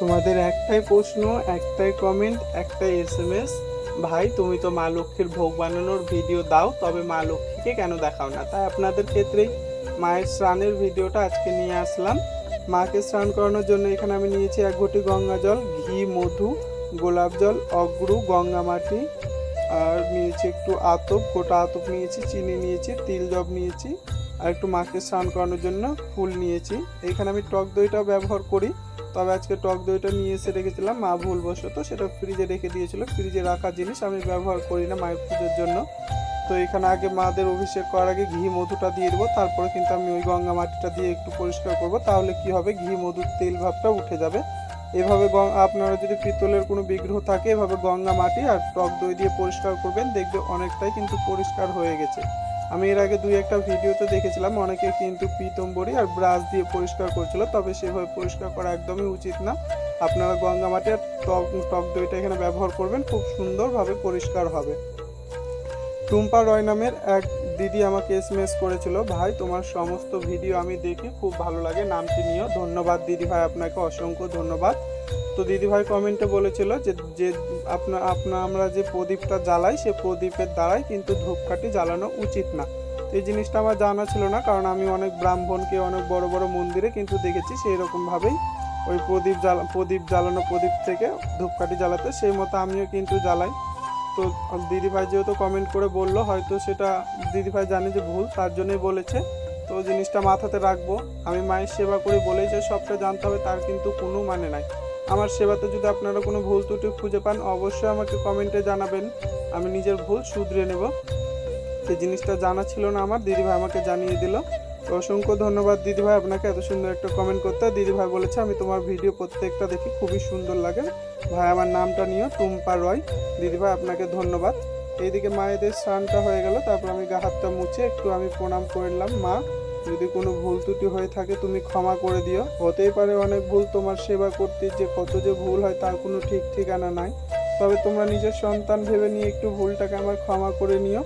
তোমাদের একটাই প্রশ্ন, একটাই কমেন্ট একটাই এস এম এস ভাই, তুমি তো মা লক্ষ্মীর ভোগ বানানোর ভিডিও দাও, তবে মা লক্ষ্মীকে কেন দেখাও না? তাই আপনাদের ক্ষেত্রেই মায়ের স্নানের ভিডিওটা আজকে নিয়ে আসলাম। মাকে স্নান করানোর জন্য এখানে আমি নিয়েছি এক ঘটি গঙ্গা জল, ঘি, মধু, গোলাপ জল, অগ্রু, গঙ্গা মাটি, আর নিয়েছি একটু আতপ, গোটা আতপ নিয়েছি, চিনি নিয়েছি, তিল জব নিয়েছি, আর একটু মাকে স্নান করানোর জন্য ফুল নিয়েছি। এখানে আমি টক দইটাও ব্যবহার করি। তবে আজকে টক দইটা নিয়ে এসে রেখেছিলাম। মা ভুলবশত সেটা ফ্রিজে রেখে দিয়েছিল। ফ্রিজে রাখা জিনিস আমি ব্যবহার করি না মায়ের পুজোর জন্য। তো এখানে আগে মাদের অভিষেক করার আগে ঘি মধুটা দিয়ে দেবো। তারপরে কিন্তু আমি ওই গঙ্গা মাটিটা দিয়ে একটু পরিষ্কার করব। তাহলে কি হবে? ঘি মধুর তেল ভাবটা উঠে যাবে। এভাবে আপনারা যদি পিতলের কোনো বিগ্রহ থাকে, এভাবে গঙ্গা মাটি আর টক দই দিয়ে পরিষ্কার করবেন, দেখবে অনেকটাই কিন্তু পরিষ্কার হয়ে গেছে। আমি এর আগে দুই একটা ভিডিওতে দেখেছিলাম, অনেকে কিন্তু পিতম্বরী আর ব্রাশ দিয়ে পরিষ্কার করছিল, তবে সেভাবে পরিষ্কার করা একদমই উচিত না। আপনারা গঙ্গা মাটি আর টক টক দইটা এখানে ব্যবহার করবেন, খুব সুন্দরভাবে পরিষ্কার হবে। টুম্পা রয় নামের এক দিদি আমাকে এসএমএস করেছিল, ভাই, তোমার সমস্ত ভিডিও আমি দেখি খুব ভালো লাগে, নামটি নিও। ধন্যবাদ দিদি ভাই, আপনাকে অসংখ্য ধন্যবাদ। তো দিদি ভাই কমেন্টে বলেছিল যে যে আপনার আপনার আমরা যে প্রদীপটা জ্বালাই, সে প্রদীপের দ্বারাই কিন্তু ধূপকাঠি জ্বালানো উচিত না। তো এই জিনিসটা আমার জানা ছিল না, কারণ আমি অনেক ব্রাহ্মণকে, অনেক বড় বড় মন্দিরে কিন্তু দেখেছি সেই রকমভাবেই ওই প্রদীপ জ্বালা, প্রদীপ জ্বালানো প্রদীপ থেকে ধূপকাঠি জ্বালাতে, সেই মতো আমিও কিন্তু জ্বালাই। তো দিদিভাই যেহেতু কমেন্ট করে বলল, হয়তো সেটা দিদিভাই জানে যে ভুল, তার জন্যই বলেছে। তো জিনিসটা মাথাতে রাখব। আমি মায়ের সেবা করি বলেই যে সবটা জানতে হবে, তার কিন্তু কোনো মানে নাই। আমার সেবাতে যদি আপনারা কোনো ভুল ত্রুটি খুঁজে পান, অবশ্যই আমাকে কমেন্টে জানাবেন। আমি নিজের ভুল শুধরে নেব। সেই জিনিসটা জানা ছিল না আমার, দিদিভাই আমাকে জানিয়ে দিল। তো অসংখ্য ধন্যবাদ দিদিভাই আপনাকে এত সুন্দর একটা কমেন্ট করতে। দিদিভাই বলেছে, আমি তোমার ভিডিও প্রত্যেকটা দেখি, খুবই সুন্দর লাগে। ভাই, আমার নামটা নিও, টুম্পা রয়। দিদিভাই আপনাকে ধন্যবাদ। এইদিকে মায়েদের স্নানটা হয়ে গেল, তারপর আমি গা হাতটা মুছে একটু আমি প্রণাম করলাম মা, যদি কোনো ভুল ত্রুটি হয়ে থাকে, তুমি ক্ষমা করে দিও। হতেই পারে অনেক ভুল তোমার সেবা করতে যে কত যে ভুল হয়, তার কোনো ঠিক ঠিকানা নাই। তবে তোমরা নিজের সন্তান ভেবে নিয়ে একটু ভুলটাকে আমার ক্ষমা করে নিও।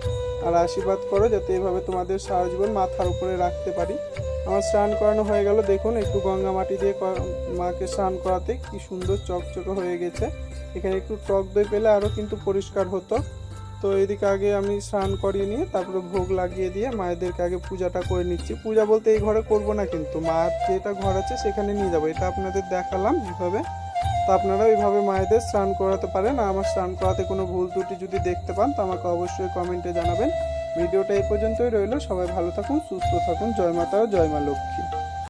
আর আশীর্বাদ করো যাতে এভাবে তোমাদের সারা জীবন মাথার উপরে রাখতে পারি। আমার স্নান করানো হয়ে গেল, দেখুন একটু গঙ্গা মাটি দিয়ে মাকে স্নান করাতে কি সুন্দর চকচকে হয়ে গেছে। এখানে একটু টক দই পেলে আরও কিন্তু পরিষ্কার হতো। তো এদিকে আগে আমি স্নান করিয়ে নিয়ে তারপরে ভোগ লাগিয়ে দিয়ে মায়েদেরকে আগে পূজাটা করে নিচ্ছি। পূজা বলতে এই ঘরে করব না কিন্তু, মার যেটা ঘর আছে সেখানে নিয়ে যাব। এটা আপনাদের দেখালাম এইভাবে তো আপনারা এইভাবে মায়েদের স্নান করাতে পারেন। আর আমার স্নান করাতে কোনো ভুল ত্রুটি যদি দেখতে পান, তো আমাকে অবশ্যই কমেন্টে জানাবেন। ভিডিওটা এই পর্যন্তই রইল। সবাই ভালো থাকুন, সুস্থ থাকুন। জয় মাতা জয় মা লক্ষ্মী।